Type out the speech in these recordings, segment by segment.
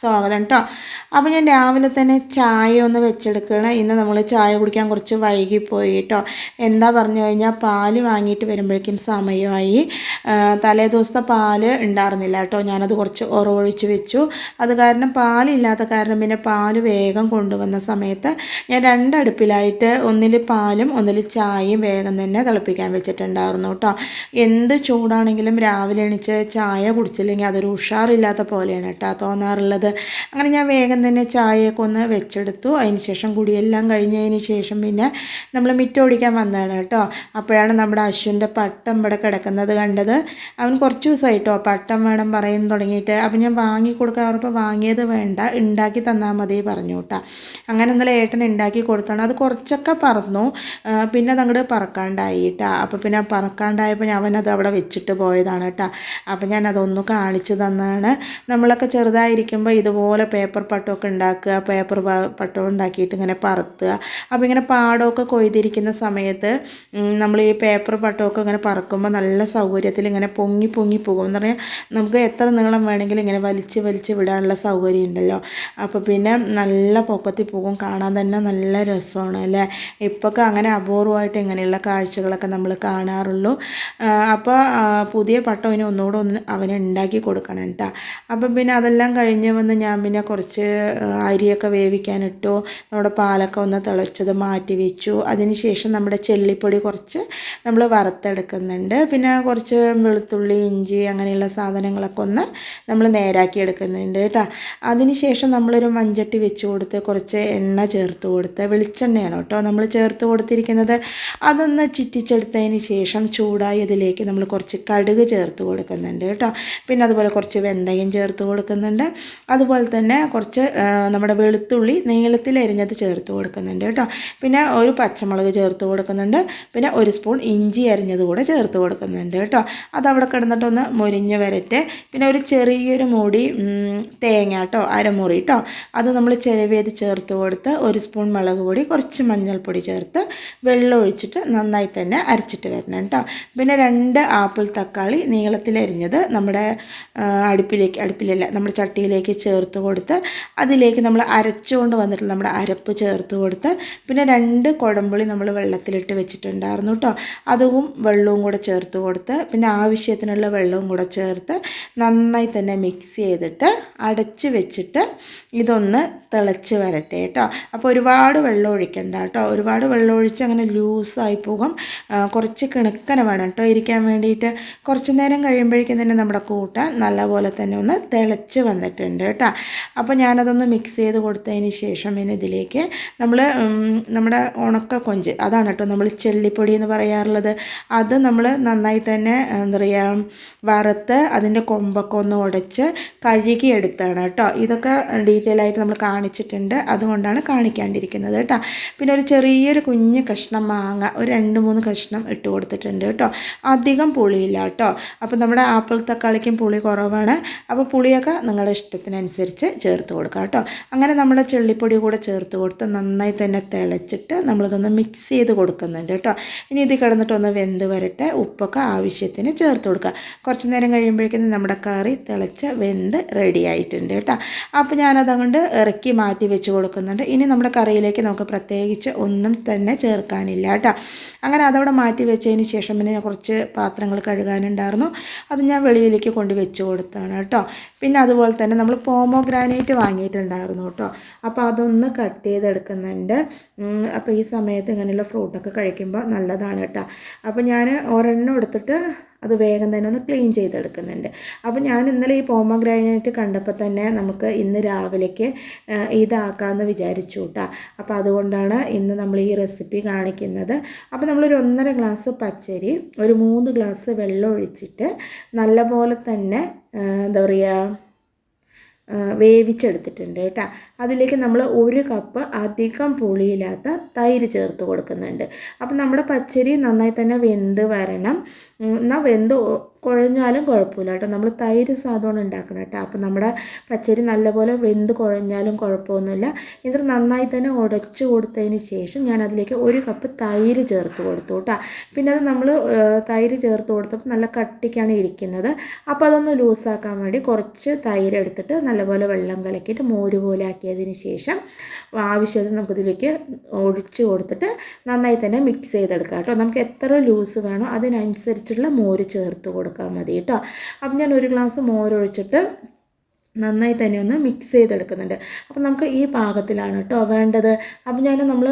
സ്വാഗതം കേട്ടോ അപ്പോൾ ഞാൻ രാവിലെ തന്നെ ചായ ഒന്ന് വെച്ചെടുക്കണം ഇന്ന് നമ്മൾ ചായ കുടിക്കാൻ കുറച്ച് വൈകിപ്പോയി കേട്ടോ എന്താ പറഞ്ഞു കഴിഞ്ഞാൽ പാൽ വാങ്ങിയിട്ട് വരുമ്പോഴേക്കും സമയമായി. തലേ ദിവസത്തെ പാൽ ഉണ്ടായിരുന്നില്ല കേട്ടോ ഞാനത് കുറച്ച് ഉറവൊഴിച്ച് വെച്ചു. അത് കാരണം പാലില്ലാത്ത കാരണം പിന്നെ പാൽ വേഗം കൊണ്ടുവന്ന സമയത്ത് ഞാൻ രണ്ടടുപ്പിലായിട്ട് ഒന്നിൽ പാലും ഒന്നിൽ ചായയും വേഗം തന്നെ തിളപ്പിക്കാൻ വെച്ചിട്ടുണ്ടായിരുന്നു കേട്ടോ എന്ത് ചൂടാണെങ്കിലും രാവിലെ എണീച്ച് ചായ കുടിച്ചില്ലെങ്കിൽ അതൊരു ഉഷാറില്ലാത്ത പോലെയാണ് കേട്ടോ തോന്നാറുള്ളത്. അങ്ങനെ ഞാൻ വേഗം തന്നെ ചായയൊക്കെ ഒന്ന് വെച്ചെടുത്തു. അതിന് ശേഷം കുടിയെല്ലാം കഴിഞ്ഞതിന് ശേഷം പിന്നെ നമ്മൾ മിറ്റോടിക്കാൻ വന്നതാണ് കേട്ടോ. അപ്പോഴാണ് നമ്മുടെ അശ്വിന്റെ പട്ടം ഇവിടെ കിടക്കുന്നത് കണ്ടത്. അവൻ കുറച്ച് ദിവസമായിട്ടോ പട്ടം വേണം പറയും തുടങ്ങിയിട്ട്. അപ്പം ഞാൻ വാങ്ങി കൊടുക്കാൻ പറഞ്ഞപ്പോൾ വാങ്ങിയത് വേണ്ട ഉണ്ടാക്കി തന്നാൽ മതി പറഞ്ഞു കേട്ടോ. അങ്ങനെ ഇന്നലെ ഏട്ടൻ ഉണ്ടാക്കി കൊടുത്താണ്. അത് കുറച്ചൊക്കെ പറന്നു. പിന്നെ അതങ്ങോട്ട് പറക്കാണ്ടായി കേട്ടോ. അപ്പോൾ പിന്നെ പറക്കാണ്ടായപ്പോൾ അവനത് അവിടെ വെച്ചിട്ട് പോയതാണ് കേട്ടോ. അപ്പം ഞാൻ അതൊന്ന് കാണിച്ചു തന്നാണ് നമ്മളൊക്കെ ചെറുതായിരിക്കുമ്പോൾ ഇതുപോലെ പേപ്പർ പട്ടമൊക്കെ ഉണ്ടാക്കുക പേപ്പർ പട്ടം ഉണ്ടാക്കിയിട്ട് ഇങ്ങനെ പറത്തുക. അപ്പോൾ ഇങ്ങനെ പാടമൊക്കെ കൊയ്തിരിക്കുന്ന സമയത്ത് നമ്മൾ ഈ പേപ്പർ പട്ടമൊക്കെ ഇങ്ങനെ പറക്കുമ്പോൾ നല്ല സൗകര്യത്തിൽ ഇങ്ങനെ പൊങ്ങി പൊങ്ങി പോകും. എന്ന് പറഞ്ഞാൽ നമുക്ക് എത്ര നീളം വേണമെങ്കിലും ഇങ്ങനെ വലിച്ച് വലിച്ച് വിടാനുള്ള സൗകര്യം ഉണ്ടല്ലോ. അപ്പോൾ പിന്നെ നല്ല പൊക്കത്തിൽ പോകും. കാണാൻ തന്നെ നല്ല രസമാണ് അല്ലേ? ഇപ്പോഴൊക്കെ അങ്ങനെ അപൂർവമായിട്ട് ഇങ്ങനെയുള്ള കാഴ്ചകളൊക്കെ നമ്മൾ കാണാറുള്ളൂ. അപ്പോൾ പുതിയ പട്ടം ഇനി ഒന്നുകൂടെ ഒന്ന് അവന് ഉണ്ടാക്കി കൊടുക്കണം കേട്ടോ. അപ്പം പിന്നെ അതെല്ലാം കഴിഞ്ഞ് വന്ന് ഞാൻ പിന്നെ കുറച്ച് അരിയൊക്കെ വേവിക്കാനിട്ടു. നമ്മുടെ പാലൊക്കെ ഒന്ന് തിളച്ചത് മാറ്റി വെച്ചു. അതിന് ശേഷം നമ്മുടെ ചെള്ളിപ്പൊടി കുറച്ച് നമ്മൾ വറുത്തെടുക്കുന്നുണ്ട്. പിന്നെ കുറച്ച് വെളുത്തുള്ളി ഇഞ്ചി അങ്ങനെയുള്ള സാധനങ്ങളൊക്കെ ഒന്ന് നമ്മൾ നേരാക്കി എടുക്കുന്നുണ്ട് കേട്ടോ. അതിന് ശേഷം നമ്മളൊരു മഞ്ചട്ടി വെച്ച് കൊടുത്ത് കുറച്ച് എണ്ണ ചേർത്ത് കൊടുത്ത് വെളിച്ചെണ്ണയാണ് കേട്ടോ നമ്മൾ ചേർത്ത് കൊടുത്തിരിക്കുന്നത്. അതൊന്ന് ചിറ്റിച്ചെടുത്തതിന് ശേഷം ചൂടായി ഇതിലേക്ക് നമ്മൾ കുറച്ച് കടുക് ചേർത്ത് കൊടുക്കുന്നുണ്ട് കേട്ടോ. പിന്നെ അതുപോലെ കുറച്ച് വെന്തയും ചേർത്ത് കൊടുക്കുന്നുണ്ട്. അതുപോലെ തന്നെ കുറച്ച് നമ്മുടെ വെളുത്തുള്ളി നീളത്തിൽ അരിഞ്ഞത് ചേർത്ത് കൊടുക്കുന്നുണ്ട് കേട്ടോ. പിന്നെ ഒരു പച്ചമുളക് ചേർത്ത് കൊടുക്കുന്നുണ്ട്. പിന്നെ ഒരു സ്പൂൺ ഇഞ്ചി അരിഞ്ഞത് കൂടെ ചേർത്ത് കൊടുക്കുന്നുണ്ട് കേട്ടോ. അതവിടെ കിടന്നിട്ടൊന്ന് മുരിഞ്ഞ് വരട്ടെ. പിന്നെ ഒരു ചെറിയൊരു മൂടി തേങ്ങ കേട്ടോ അരമുറി കേട്ടോ. അത് നമ്മൾ ചിരവേത് ചേർത്ത് കൊടുത്ത് ഒരു സ്പൂൺ മുളക് പൊടി കുറച്ച് മഞ്ഞൾപ്പൊടി ചേർത്ത് വെള്ളം ഒഴിച്ചിട്ട് നന്നായി തന്നെ അരച്ചിട്ട് വരണം കേട്ടോ. പിന്നെ രണ്ട് ആപ്പിൾ തക്കാളി നീളത്തിൽ അരിഞ്ഞത് നമ്മുടെ അടുപ്പിലേക്ക് അടുപ്പിലല്ല നമ്മുടെ ചട്ടിയിലേക്ക് ചേർത്ത് കൊടുത്ത് അതിലേക്ക് നമ്മൾ അരച്ചുകൊണ്ട് വന്നിട്ടുള്ള നമ്മുടെ അരപ്പ് ചേർത്ത് കൊടുത്ത് പിന്നെ രണ്ട് കുടമ്പുളി നമ്മൾ വെള്ളത്തിലിട്ട് വെച്ചിട്ടുണ്ടായിരുന്നു കേട്ടോ. അതും വെള്ളവും കൂടെ ചേർത്ത് കൊടുത്ത് പിന്നെ ആവശ്യത്തിനുള്ള വെള്ളവും കൂടെ ചേർത്ത് നന്നായി തന്നെ മിക്സ് ചെയ്തിട്ട് അടച്ച് വെച്ചിട്ട് ഇതൊന്ന് തിളച്ച് വരട്ടെ കേട്ടോ. അപ്പോൾ ഒരുപാട് വെള്ളം ഒഴിക്കണ്ട കേട്ടോ. ഒരുപാട് വെള്ളം ഒഴിച്ച് അങ്ങനെ ലൂസായി പോകും. കുറച്ച് കിണക്കന വേണം കേട്ടോ ഇരിക്കാൻ വേണ്ടിയിട്ട്. കുറച്ച് നേരം കഴിയുമ്പോഴേക്കും തന്നെ നമ്മുടെ കൂട്ടാൻ നല്ലപോലെ തന്നെ ഒന്ന് തിളച്ച് വന്നിട്ടുണ്ട് കേട്ടോ. അപ്പോൾ ഞാനതൊന്ന് മിക്സ് ചെയ്ത് കൊടുത്തതിന് ശേഷം ഇനി ഇതിലേക്ക് നമ്മൾ നമ്മുടെ ഉണക്ക കൊഞ്ച് അതാണ് കേട്ടോ നമ്മൾ ചെള്ളിപ്പൊടി എന്ന് പറയാറുള്ളത്. അത് നമ്മൾ നന്നായി തന്നെ എന്താ പറയുക വറുത്ത് അതിന്റെ കൊമ്പൊക്കെ ഒന്ന് ഉടച്ച് കഴുകി എടുത്താണ് കേട്ടോ. ഇതൊക്കെ ഡീറ്റെയിൽ ആയിട്ട് നമ്മൾ കാണിച്ചിട്ടുണ്ട്. അതുകൊണ്ടാണ് കാണിക്കാണ്ടിരിക്കുന്നത് കേട്ടോ. പിന്നെ ഒരു ചെറിയൊരു കുഞ്ഞ് കഷ്ണം മാങ്ങ ഒരു രണ്ട് മൂന്ന് കഷ്ണം ഇട്ട് കൊടുത്തിട്ടുണ്ട് കേട്ടോ. അധികം പുളിയില്ല കേട്ടോ. അപ്പോൾ നമ്മുടെ ആപ്പിൾ തക്കാളിക്കും പുളി കുറവാണ്. അപ്പോൾ പുളിയൊക്കെ നിങ്ങളുടെ ഇഷ്ടത്തിനനുസരിച്ച് ചേർത്ത് കൊടുക്കുക കേട്ടോ. അങ്ങനെ നമ്മൾ ചെള്ളിപ്പൊടി കൂടെ ചേർത്ത് കൊടുത്ത് നന്നായി തന്നെ തിളച്ചിട്ട് നമ്മളിതൊന്ന് മിക്സ് ചെയ്ത് കൊടുക്കുന്നുണ്ട് കേട്ടോ. ഇനി ഇത് കിടന്നിട്ടൊന്ന് വെന്ത് വരട്ടെ. ഉപ്പൊക്കെ ആവശ്യത്തിന് ചേർത്ത് കൊടുക്കുക. കുറച്ച് നേരം കഴിയുമ്പോഴേക്കും നമ്മുടെ കറി തിളച്ച് വെന്ത് റെഡി ആയിട്ടുണ്ട് കേട്ടോ. അപ്പോൾ ഞാനതുകൊണ്ട് ഇറക്കി മാറ്റി വെച്ച് കൊടുക്കുന്നുണ്ട്. ഇനി നമ്മുടെ കറിയിലേക്ക് നമുക്ക് പ്രത്യേകിച്ച് ഒന്നും തന്നെ ചേർക്കാനില്ല കേട്ടോ. അങ്ങനെ അതവിടെ മാറ്റി വെച്ചതിന് ശേഷം പിന്നെ കുറച്ച് പാത്രങ്ങൾ കഴുകാനുണ്ടായിരുന്നു. അത് ഞാൻ വെളിയിലേക്ക് കൊണ്ട് വെച്ച് കൊടുത്താണ് കേട്ടോ. പിന്നെ അതുപോലെ തന്നെ നമ്മൾ പോമോഗ്രാനൈറ്റ് വാങ്ങിയിട്ടുണ്ടായിരുന്നു കേട്ടോ. അപ്പോൾ അതൊന്ന് കട്ട് ചെയ്തെടുക്കുന്നുണ്ട്. അപ്പോൾ ഈ സമയത്ത് ഇങ്ങനെയുള്ള ഫ്രൂട്ടൊക്കെ കഴിക്കുമ്പോൾ നല്ലതാണ് കേട്ടോ. അപ്പോൾ ഞാൻ ഒരെണ്ണം എടുത്തിട്ട് അത് വേഗം തന്നെ ഒന്ന് ക്ലീൻ ചെയ്തെടുക്കുന്നുണ്ട്. അപ്പോൾ ഞാൻ ഇന്നലെ ഈ പോമഗ്രാനൈറ്റ് കണ്ടപ്പോൾ തന്നെ നമുക്ക് ഇന്ന് രാവിലേക്ക് ഇതാക്കാമെന്ന് വിചാരിച്ചു കേട്ടോ. അപ്പോൾ അതുകൊണ്ടാണ് ഇന്ന് നമ്മൾ ഈ റെസിപ്പി കാണിക്കുന്നത്. അപ്പോൾ നമ്മളൊരു ഒന്നര ഗ്ലാസ് പച്ചരി ഒരു മൂന്ന് ഗ്ലാസ് വെള്ളം ഒഴിച്ചിട്ട് നല്ലപോലെ തന്നെ എന്താ പറയുക വേവിച്ചെടുത്തിട്ടുണ്ട് കേട്ടോ. അതിലേക്ക് നമ്മൾ ഒരു കപ്പ് അധികം പുളിയില്ലാത്ത തൈര് ചേർത്ത് കൊടുക്കുന്നുണ്ട്. അപ്പം നമ്മുടെ പച്ചരി നന്നായി തന്നെ വെന്ത് വരണം. എന്നാൽ വെന്ത് കുഴഞ്ഞാലും കുഴപ്പമില്ല കേട്ടോ. നമ്മൾ തൈര് സാധമാണ് ഉണ്ടാക്കണം കേട്ടോ. അപ്പോൾ നമ്മുടെ പച്ചരി നല്ലപോലെ വെന്ത് കുഴഞ്ഞാലും കുഴപ്പമൊന്നുമില്ല. ഇത് നന്നായി തന്നെ ഉടച്ച് കൊടുത്തതിന് ശേഷം ഞാൻ അതിലേക്ക് ഒരു കപ്പ് തൈര് ചേർത്ത് കൊടുത്തു കേട്ടോ. പിന്നെ അത് നമ്മൾ തൈര് ചേർത്ത് കൊടുത്തപ്പോൾ നല്ല കട്ടിക്കാണ് ഇരിക്കുന്നത്. അപ്പോൾ അതൊന്ന് ലൂസാക്കാൻ വേണ്ടി കുറച്ച് തൈര് എടുത്തിട്ട് നല്ലപോലെ വെള്ളം കലക്കിയിട്ട് മോര് പോലെ ആക്കിയതിന് ശേഷം ആവശ്യത്തിന് നമുക്കിതിലേക്ക് ഒഴിച്ച് കൊടുത്തിട്ട് നന്നായി തന്നെ മിക്സ് ചെയ്തെടുക്കാം കേട്ടോ. നമുക്ക് എത്ര ലൂസ് വേണോ അതിനനുസരിച്ചുള്ള മോര് ചേർത്ത് കൊടുക്കാൻ മതി കേട്ടോ. അപ്പം ഞാൻ ഒരു ഗ്ലാസ് മോര് ഒഴിച്ചിട്ട് നന്നായി തന്നെ ഒന്ന് മിക്സ് ചെയ്തെടുക്കുന്നുണ്ട്. അപ്പം നമുക്ക് ഈ പാകത്തിലാണ് കേട്ടോ വേണ്ടത്. അപ്പം ഞാൻ നമ്മൾ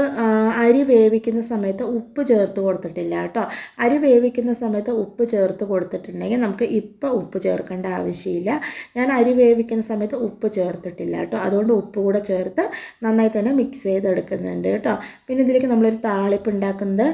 അരി വേവിക്കുന്ന സമയത്ത് ഉപ്പ് ചേർത്ത് കൊടുത്തിട്ടില്ല കേട്ടോ. അരി വേവിക്കുന്ന സമയത്ത് ഉപ്പ് ചേർത്ത് കൊടുത്തിട്ടുണ്ടെങ്കിൽ നമുക്ക് ഇപ്പോൾ ഉപ്പ് ചേർക്കേണ്ട ആവശ്യമില്ല. ഞാൻ അരി വേവിക്കുന്ന സമയത്ത് ഉപ്പ് ചേർത്തിട്ടില്ല കേട്ടോ. അതുകൊണ്ട് ഉപ്പ് കൂടെ ചേർത്ത് നന്നായി തന്നെ മിക്സ് ചെയ്തെടുക്കുന്നുണ്ട് കേട്ടോ. പിന്നെ ഇതിലേക്ക് നമ്മളൊരു താളിപ്പ് ഉണ്ടാക്കുന്നത്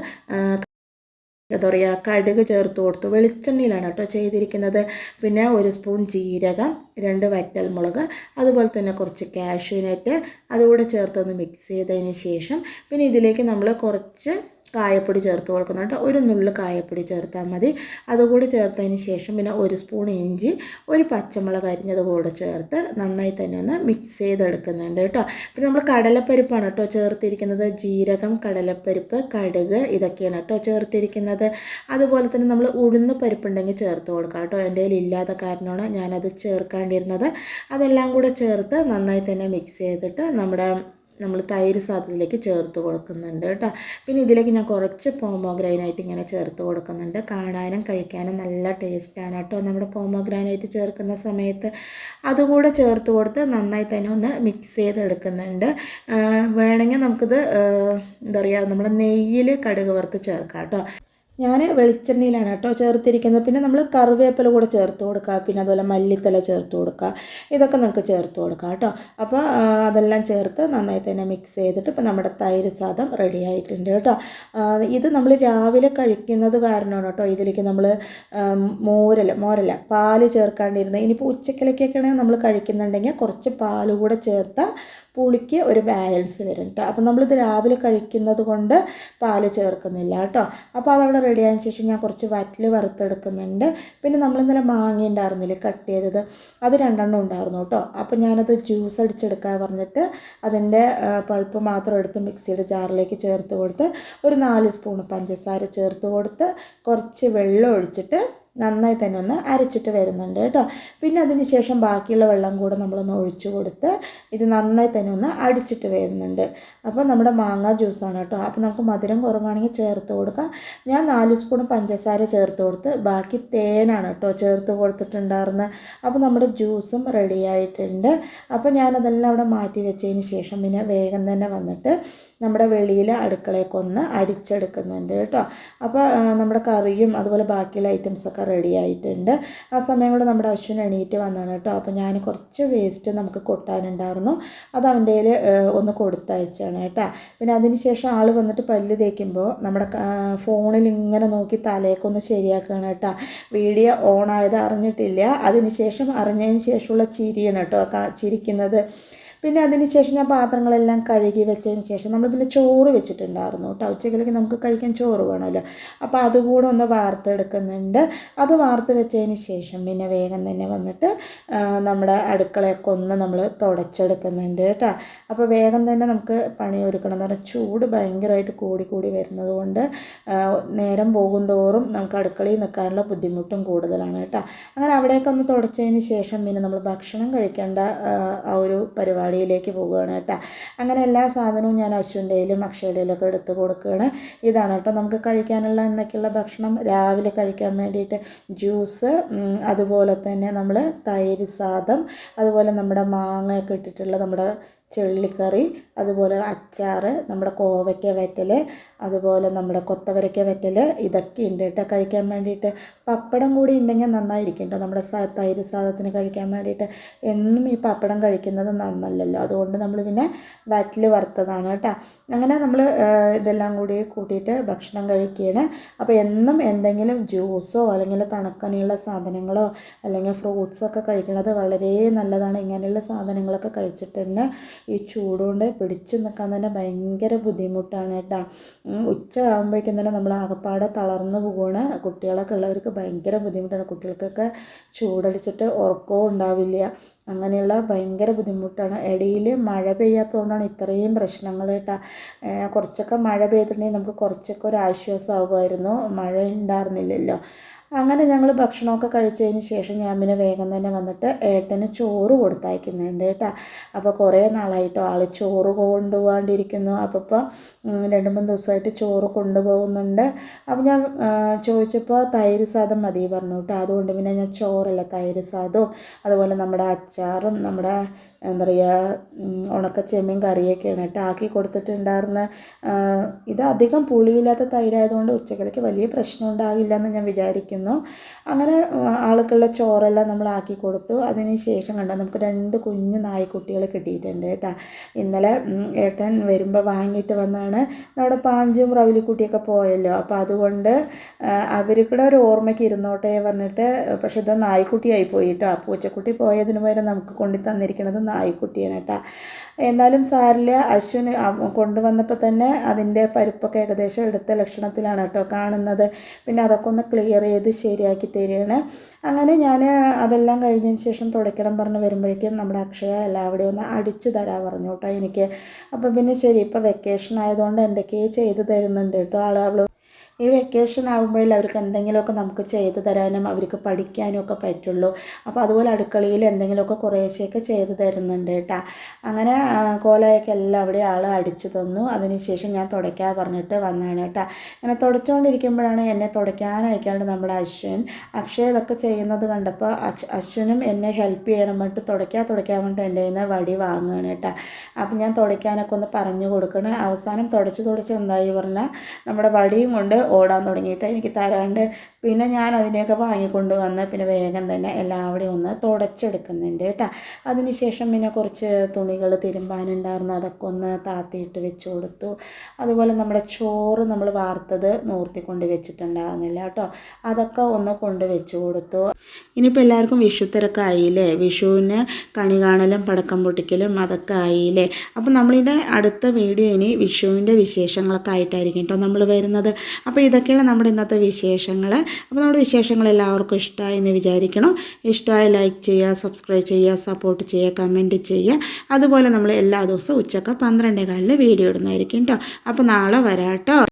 എന്താ പറയുക കടുക് ചേർത്ത് കൊടുത്തു. വെളിച്ചെണ്ണയിലാണ് കേട്ടോ ചെയ്തിരിക്കുന്നത്. പിന്നെ ഒരു സ്പൂൺ ജീരകം രണ്ട് വറ്റൽ മുളക് അതുപോലെ തന്നെ കുറച്ച് കാഷ്യൂനറ്റ് അതുകൂടെ ചേർത്തൊന്ന് മിക്സ് ചെയ്തതിന് ശേഷം പിന്നെ ഇതിലേക്ക് നമ്മൾ കുറച്ച് കായപ്പൊടി ചേർത്ത് കൊടുക്കുന്നുണ്ട് ഒരു നുള്ളു കായപ്പൊടി ചേർത്താൽ മതി. അതുകൂടി ചേർത്തതിന് ശേഷം പിന്നെ ഒരു സ്പൂൺ ഇഞ്ചി ഒരു പച്ചമുളക് അരിഞ്ഞത് കൂടെ ചേർത്ത് നന്നായി തന്നെ ഒന്ന് മിക്സ് ചെയ്തെടുക്കുന്നുണ്ട് കേട്ടോ. പിന്നെ നമ്മൾ കടലപ്പരിപ്പാണ് കേട്ടോ ചേർത്തിരിക്കുന്നത്. ജീരകം കടലപ്പരിപ്പ് കടുക് ഇതൊക്കെയാണ് കേട്ടോ ചേർത്തിരിക്കുന്നത്. അതുപോലെ തന്നെ നമ്മൾ ഉഴുന്ന് പരിപ്പുണ്ടെങ്കിൽ ചേർത്ത് കൊടുക്കാം കേട്ടോ. എന്റെ കയ്യിൽ ഇല്ലാത്ത കാരണമാണ് ഞാനത് ചേർക്കാണ്ടിരുന്നത്. അതെല്ലാം കൂടെ ചേർത്ത് നന്നായി തന്നെ മിക്സ് ചെയ്തിട്ട് നമ്മുടെ നമ്മൾ തൈര് സാധനത്തിലേക്ക് ചേർത്ത് കൊടുക്കുന്നുണ്ട് കേട്ടോ. പിന്നെ ഇതിലേക്ക് ഞാൻ കുറച്ച് പോമോഗ്രാനൈറ്റ് ഇങ്ങനെ ചേർത്ത് കൊടുക്കുന്നുണ്ട്. കാണാനും കഴിക്കാനും നല്ല ടേസ്റ്റാണ് കേട്ടോ. നമ്മുടെ പോമോഗ്രാനൈറ്റ് ചേർക്കുന്ന സമയത്ത് അതുകൂടെ ചേർത്ത് കൊടുത്ത് നന്നായി തന്നെ ഒന്ന് മിക്സ് ചെയ്തെടുക്കുന്നുണ്ട്. വേണമെങ്കിൽ നമുക്കിത് എന്താ പറയുക നമ്മൾ നെയ്യിൽ കടുക് വറുത്ത് ചേർക്കാം കേട്ടോ. ഞാൻ വെളിച്ചെണ്ണയിലാണ് കേട്ടോ ചേർത്തിരിക്കുന്നത്. പിന്നെ നമ്മൾ കറിവേപ്പില കൂടെ ചേർത്ത് കൊടുക്കുക. പിന്നെ അതുപോലെ മല്ലിത്തല ചേർത്ത് കൊടുക്കുക. ഇതൊക്കെ നമുക്ക് ചേർത്ത് കൊടുക്കാം കേട്ടോ. അപ്പോൾ അതെല്ലാം ചേർത്ത് നന്നായി തന്നെ മിക്സ് ചെയ്തിട്ട് ഇപ്പോൾ നമ്മുടെ തൈര് സാദം റെഡി ആയിട്ടുണ്ട് കേട്ടോ. ഇത് നമ്മൾ രാവിലെ കഴിക്കുന്നത് കാരണമാണ് കേട്ടോ. ഇതിലേക്ക് നമ്മൾ മോരല്ല മോരല്ല പാൽ ചേർക്കാണ്ടിരുന്നത്. ഇനിയിപ്പോൾ ഉച്ചക്കിലേക്കൊക്കെയാണെങ്കിൽ നമ്മൾ കഴിക്കുന്നുണ്ടെങ്കിൽ കുറച്ച് പാൽ കൂടെ ചേർത്താൽ പുളിക്ക് ഒരു ബാലൻസ് വരും കേട്ടോ അപ്പോൾ നമ്മളിത് രാവിലെ കഴിക്കുന്നത് കൊണ്ട് പാൽ ചേർക്കുന്നില്ല കേട്ടോ അപ്പോൾ അതവിടെ റെഡി ആയതിനു ശേഷം ഞാൻ കുറച്ച് വറ്റിൽ വറുത്തെടുക്കുന്നുണ്ട്. പിന്നെ നമ്മൾ ഇന്നലെ മാങ്ങ ഉണ്ടായിരുന്നില്ലേ കട്ട് ചെയ്തത്? അത് രണ്ടെണ്ണം ഉണ്ടായിരുന്നു കേട്ടോ അപ്പോൾ ഞാനത് ജ്യൂസ് അടിച്ചെടുക്കാൻ പറഞ്ഞിട്ട് അതിന്റെ പൾപ്പ് മാത്രം എടുത്ത് മിക്സിയുടെ ജാറിലേക്ക് ചേർത്ത് കൊടുത്ത് ഒരു നാല് സ്പൂൺ പഞ്ചസാര ചേർത്ത് കൊടുത്ത് കുറച്ച് വെള്ളം ഒഴിച്ചിട്ട് നന്നായി തന്നെ ഒന്ന് അരച്ചിട്ട് വരുന്നുണ്ട് കേട്ടോ. പിന്നെ അതിന് ശേഷം ബാക്കിയുള്ള വെള്ളം കൂടെ നമ്മളൊന്ന് ഒഴിച്ചു കൊടുത്ത് ഇത് നന്നായി തന്നെ ഒന്ന് അടിച്ചിട്ട് വരുന്നുണ്ട്. അപ്പോൾ നമ്മുടെ മാങ്ങ ജ്യൂസാണ് കേട്ടോ. അപ്പോൾ നമുക്ക് മധുരം കുറവാണെങ്കിൽ ചേർത്ത് കൊടുക്കാം. ഞാൻ നാല് സ്പൂൺ പഞ്ചസാര ചേർത്ത് കൊടുത്ത് ബാക്കി തേനാണ് കേട്ടോ ചേർത്ത് കൊടുത്തിട്ടുണ്ടായിരുന്നത്. അപ്പോൾ നമ്മുടെ ജ്യൂസും റെഡി ആയിട്ടുണ്ട്. അപ്പോൾ ഞാനതെല്ലാം അവിടെ മാറ്റി വെച്ചതിന് ശേഷം പിന്നെ വേഗം തന്നെ വന്നിട്ട് നമ്മുടെ വെളിയിൽ അടുക്കളയൊക്കെ അടിച്ചെടുക്കുന്നുണ്ട് കേട്ടോ. അപ്പോൾ നമ്മുടെ കറിയും അതുപോലെ ബാക്കിയുള്ള ഐറ്റംസൊക്കെ റെഡി ആയിട്ടുണ്ട്. ആ സമയം കൊണ്ട് നമ്മുടെ അശ്വിൻ എണീറ്റ് വന്നാണ് കേട്ടോ. അപ്പോൾ ഞാൻ കുറച്ച് വേസ്റ്റ് നമുക്ക് കൊട്ടാനുണ്ടായിരുന്നു. അത് അവന്റെ കയ്യിൽ ഒന്ന് കൊടുത്തയച്ചാണ് കേട്ടോ. പിന്നെ അതിന് ശേഷം ആൾ വന്നിട്ട് പല്ല് തേക്കുമ്പോൾ നമ്മുടെ ഫോണിൽ ഇങ്ങനെ നോക്കി തലയൊക്കെ ശരിയാക്കുകയാണ് കേട്ടോ. വീഡിയോ ഓൺ ആയത് അറിഞ്ഞിട്ടില്ല. അതിന് ശേഷം അറിഞ്ഞതിന് ശേഷമുള്ള ചിരിയാണ് കേട്ടോ ചിരിക്കുന്നത്. പിന്നെ അതിന് ശേഷം ഞാൻ പാത്രങ്ങളെല്ലാം കഴുകി വെച്ചതിന് ശേഷം നമ്മൾ പിന്നെ ചോറ് വെച്ചിട്ടുണ്ടായിരുന്നു കേട്ടോ. ഉച്ചക്കിലേക്ക് നമുക്ക് കഴിക്കാൻ ചോറ് വേണമല്ലോ. അപ്പോൾ അതുകൂടെ ഒന്ന് വാർത്തെടുക്കുന്നുണ്ട്. അത് വാർത്ത് വെച്ചതിന് ശേഷം പിന്നെ വേഗം തന്നെ വന്നിട്ട് നമ്മുടെ അടുക്കളയൊക്കെ ഒന്ന് നമ്മൾ തുടച്ചെടുക്കുന്നുണ്ട് കേട്ടോ. അപ്പോൾ വേഗം തന്നെ നമുക്ക് പണി ഒരുക്കണം എന്ന് പറഞ്ഞാൽ ചൂട് ഭയങ്കരമായിട്ട് കൂടി കൂടി വരുന്നത് കൊണ്ട് നേരം പോകും തോറും നമുക്ക് അടുക്കളയിൽ നിൽക്കാനുള്ള ബുദ്ധിമുട്ടും കൂടുതലാണ് കേട്ടോ. അങ്ങനെ അവിടെയൊക്കെ ഒന്ന് തുടച്ചതിന് ശേഷം പിന്നെ നമ്മൾ ഭക്ഷണം കഴിക്കേണ്ട ആ ഒരു പരിപാടി പരിപാടിയിലേക്ക് പോവുകയാണ് കേട്ടോ. അങ്ങനെ എല്ലാ സാധനവും ഞാൻ അശ്വിന്റെയിലും അക്ഷയുടെയിലൊക്കെ എടുത്ത് കൊടുക്കുകയാണ്. ഇതാണ് കേട്ടോ നമുക്ക് കഴിക്കാനുള്ള എന്നൊക്കെയുള്ള ഭക്ഷണം. രാവിലെ കഴിക്കാൻ വേണ്ടിയിട്ട് ജ്യൂസ് അതുപോലെ തന്നെ നമ്മൾ തൈര് സാദം അതുപോലെ നമ്മുടെ മാങ്ങയൊക്കെ ഇട്ടിട്ടുള്ള നമ്മുടെ ചെള്ളിക്കറി അതുപോലെ അച്ചാർ നമ്മുടെ കോവയ്ക്ക വറ്റൽ അതുപോലെ നമ്മുടെ കൊത്തവരയ്ക്ക വറ്റൽ ഇതൊക്കെ ഉണ്ട് കേട്ടോ കഴിക്കാൻ വേണ്ടിയിട്ട്. പപ്പടം കൂടി ഉണ്ടെങ്കിൽ നന്നായിരിക്കും കേട്ടോ നമ്മുടെ തൈര് സാധനത്തിന് കഴിക്കാൻ വേണ്ടിയിട്ട്. എന്നും ഈ പപ്പടം കഴിക്കുന്നത് നന്നല്ലല്ലോ. അതുകൊണ്ട് നമ്മൾ പിന്നെ വറ്റൽ വറുത്തതാണ് കേട്ടോ. അങ്ങനെ നമ്മൾ ഇതെല്ലാം കൂടി കൂട്ടിയിട്ട് ഭക്ഷണം കഴിക്കുകയാണ്. അപ്പോൾ എന്നും എന്തെങ്കിലും ജ്യൂസോ അല്ലെങ്കിൽ തണുക്കനെയുള്ള സാധനങ്ങളോ അല്ലെങ്കിൽ ഫ്രൂട്ട്സൊക്കെ കഴിക്കുന്നത് വളരെ നല്ലതാണ്. ഇങ്ങനെയുള്ള സാധനങ്ങളൊക്കെ കഴിച്ചിട്ട് തന്നെ ഈ ചൂടുകൊണ്ട് പിടിച്ചു നിൽക്കാൻ തന്നെ ഭയങ്കര ബുദ്ധിമുട്ടാണ് കേട്ടോ. ഉച്ച ആകുമ്പോഴേക്കും തന്നെ നമ്മൾ ആകപ്പാടെ തളർന്നു പോവുകയാണ് കുട്ടികളൊക്കെ ഉള്ളവർക്ക് ഭയങ്കര ബുദ്ധിമുട്ടാണ്. കുട്ടികൾക്കൊക്കെ ചൂടടിച്ചിട്ട് ഉറക്കവും ഉണ്ടാവില്ല. അങ്ങനെയുള്ള ഭയങ്കര ബുദ്ധിമുട്ടാണ്. ഇടയിൽ മഴ പെയ്യാത്തതുകൊണ്ടാണ് ഇത്രയും പ്രശ്നങ്ങൾ കേട്ടോ. കുറച്ചൊക്കെ മഴ പെയ്തിട്ടുണ്ടെങ്കിൽ നമുക്ക് കുറച്ചൊക്കെ ഒരു ആശ്വാസമാകുമായിരുന്നു മഴ ഉണ്ടായിരുന്നില്ലല്ലോ. അങ്ങനെ ഞങ്ങൾ ഭക്ഷണമൊക്കെ കഴിച്ചതിന് ശേഷം ഞാൻ പിന്നെ വേഗം തന്നെ വന്നിട്ട് ഏട്ടന് ചോറ് കൊടുത്തയക്കുന്നുണ്ട് കേട്ടോ. അപ്പോൾ കുറേ നാളായിട്ടോ ആൾ ചോറ് കൊണ്ടുപോകാണ്ടിരിക്കുന്നു. അപ്പോൾ ഇപ്പോൾ രണ്ട് മൂന്ന് ദിവസമായിട്ട് ചോറ് കൊണ്ടുപോകുന്നുണ്ട്. അപ്പോൾ ഞാൻ ചോദിച്ചപ്പോൾ തൈര് സാദം മതി പറഞ്ഞു കേട്ടോ. അതുകൊണ്ട് പിന്നെ ഞാൻ ചോറല്ല തൈര് സാദവും അതുപോലെ നമ്മുടെ അച്ചാറും നമ്മുടെ എന്താ പറയുക ഉണക്ക ചെമ്മീൻ കറിയൊക്കെയാണ് കേട്ടോ ആക്കി കൊടുത്തിട്ടുണ്ടായിരുന്ന. ഇത് അധികം പുളിയില്ലാത്ത തൈരായതുകൊണ്ട് ഉച്ചക്കലേക്ക് വലിയ പ്രശ്നം ഉണ്ടാകില്ല എന്ന് ഞാൻ വിചാരിക്കുന്നു. അങ്ങനെ ആൾക്കുള്ള ചോറെല്ലാം നമ്മൾ ആക്കി കൊടുത്തു. അതിന് ശേഷം കണ്ടോ നമുക്ക് രണ്ട് കുഞ്ഞു നായ്ക്കുട്ടികൾ കിട്ടിയിട്ടുണ്ട് കേട്ടോ. ഇന്നലെ ഏട്ടൻ വരുമ്പോൾ വാങ്ങിയിട്ട് വന്നാണ്. നമ്മുടെ പാഞ്ചും റവിലിക്കുട്ടിയൊക്കെ പോയല്ലോ. അപ്പോൾ അതുകൊണ്ട് അവർക്കൂടെ ഒരു ഓർമ്മയ്ക്ക് ഇരുന്നോട്ടെ പറഞ്ഞിട്ട് പക്ഷേ ഇത് നായ്ക്കുട്ടിയായി പോയിട്ടോ അപ്പൂച്ചക്കുട്ടി പൂച്ചക്കുട്ടി പോയതിന് പകരം നമുക്ക് കൊണ്ടു തന്നിരിക്കുന്നത് നായ്ക്കുട്ടിയാണ് കേട്ടോ. എന്നാലും സാരില്ല അശ്വിന് കൊണ്ടുവന്നപ്പോൾ തന്നെ അതിന്റെ പരിപ്പൊക്കെ ഏകദേശം എടുത്ത ലക്ഷണത്തിലാണ് കേട്ടോ കാണുന്നത്. പിന്നെ അതൊക്കെ ഒന്ന് ക്ലിയർ ചെയ്ത് ശരിയാക്കി തരികയാണ്. അങ്ങനെ ഞാൻ അതെല്ലാം കഴിഞ്ഞതിന് ശേഷം തുടയ്ക്കണം പറഞ്ഞ് വരുമ്പോഴേക്കും നമ്മുടെ അക്ഷയ എല്ലാവിടെയും ഒന്ന് അടിച്ചു തരാൻ പറഞ്ഞു കേട്ടോ എനിക്ക്. അപ്പോൾ പിന്നെ ശരി ഇപ്പോൾ വെക്കേഷൻ ആയതുകൊണ്ട് എന്തൊക്കെയോ ചെയ്ത് തരുന്നുണ്ട് കേട്ടോ ആൾ അവൾ ഈ വെക്കേഷൻ ആകുമ്പോഴേ അവർക്ക് എന്തെങ്കിലുമൊക്കെ നമുക്ക് ചെയ്തു തരാനും അവർക്ക് പഠിക്കാനും ഒക്കെ പറ്റുള്ളൂ. അപ്പോൾ അതുപോലെ അടുക്കളയിൽ എന്തെങ്കിലുമൊക്കെ കുറേശ്ശെയൊക്കെ ചെയ്തു തരുന്നുണ്ട് കേട്ടോ. അങ്ങനെ കോലയൊക്കെ എല്ലാം അവിടെ ആൾ അടിച്ചു തന്നു. അതിനുശേഷം ഞാൻ തുടയ്ക്കാൻ പറഞ്ഞിട്ട് വന്നതാണ് കേട്ടോ. അങ്ങനെ തുടച്ചുകൊണ്ടിരിക്കുമ്പോഴാണ് എന്നെ തുടയ്ക്കാൻ അയക്കാണ്ട് നമ്മുടെ അശ്വിൻ. അക്ഷയ ഇതൊക്കെ ചെയ്യുന്നത് കണ്ടപ്പോൾ അശ്വിനും എന്നെ ഹെൽപ്പ് ചെയ്യണം വേണ്ടി തുടയ്ക്കാൻ തുടയ്ക്കാൻ വേണ്ടി എന്റെ കയ്യിൽ നിന്ന് വടി വാങ്ങുകയാണ് കേട്ടോ. അപ്പം ഞാൻ തുടയ്ക്കാനൊക്കെ ഒന്ന് പറഞ്ഞു കൊടുക്കണം. അവസാനം തുടച്ച് തുടച്ച് എന്തായി പറഞ്ഞാൽ നമ്മുടെ വടിയും കൊണ്ട് ഓടാൻ തുടങ്ങിയിട്ട് എനിക്ക് തരാണ്ട്. പിന്നെ ഞാൻ അതിനെയൊക്കെ വാങ്ങിക്കൊണ്ട് വന്ന് പിന്നെ വേഗം തന്നെ എല്ലാവിടെയും ഒന്ന് തുടച്ചെടുക്കുന്നുണ്ട് കേട്ടോ. അതിനുശേഷം പിന്നെ കുറച്ച് തുണികൾ തിരുമ്പാനുണ്ടായിരുന്നു. അതൊക്കെ ഒന്ന് താത്തിയിട്ട് വെച്ച് കൊടുത്തു. അതുപോലെ നമ്മുടെ ചോറ് നമ്മൾ വാർത്തത് നൂർത്തിക്കൊണ്ട് വെച്ചിട്ടുണ്ടായിരുന്നില്ല കേട്ടോ. അതൊക്കെ ഒന്ന് കൊണ്ട് വെച്ച് കൊടുത്തു. ഇനിയിപ്പോൾ എല്ലാവർക്കും വിഷു ആയില്ലേ? വിഷുവിന് കണി കാണലും പടക്കം പൊട്ടിക്കലും അതൊക്കെ ആയില്ലേ? അപ്പോൾ നമ്മളിന്റെ അടുത്ത വീഡിയോ ഇനി വിഷുവിന്റെ വിശേഷങ്ങളൊക്കെ ആയിട്ടായിരിക്കും കേട്ടോ നമ്മൾ വരുന്നത്. അപ്പോൾ ഇതൊക്കെയാണ് നമ്മുടെ ഇന്നത്തെ വിശേഷങ്ങൾ അപ്പോൾ നമ്മുടെ വിശേഷങ്ങൾ എല്ലാവർക്കും ഇഷ്ടമായി എന്ന് വിചാരിക്കണം. ഇഷ്ടമായ ലൈക്ക് ചെയ്യുക സബ്സ്ക്രൈബ് ചെയ്യുക സപ്പോർട്ട് ചെയ്യുക കമന്റ് ചെയ്യുക. അതുപോലെ നമ്മൾ എല്ലാ ദിവസവും ഉച്ചയ്ക്ക് പന്ത്രണ്ടേ കാലിൽ വീഡിയോ ഇടുന്നതായിരിക്കും കേട്ടോ അപ്പോൾ നാളെ വരാം കേട്ടോ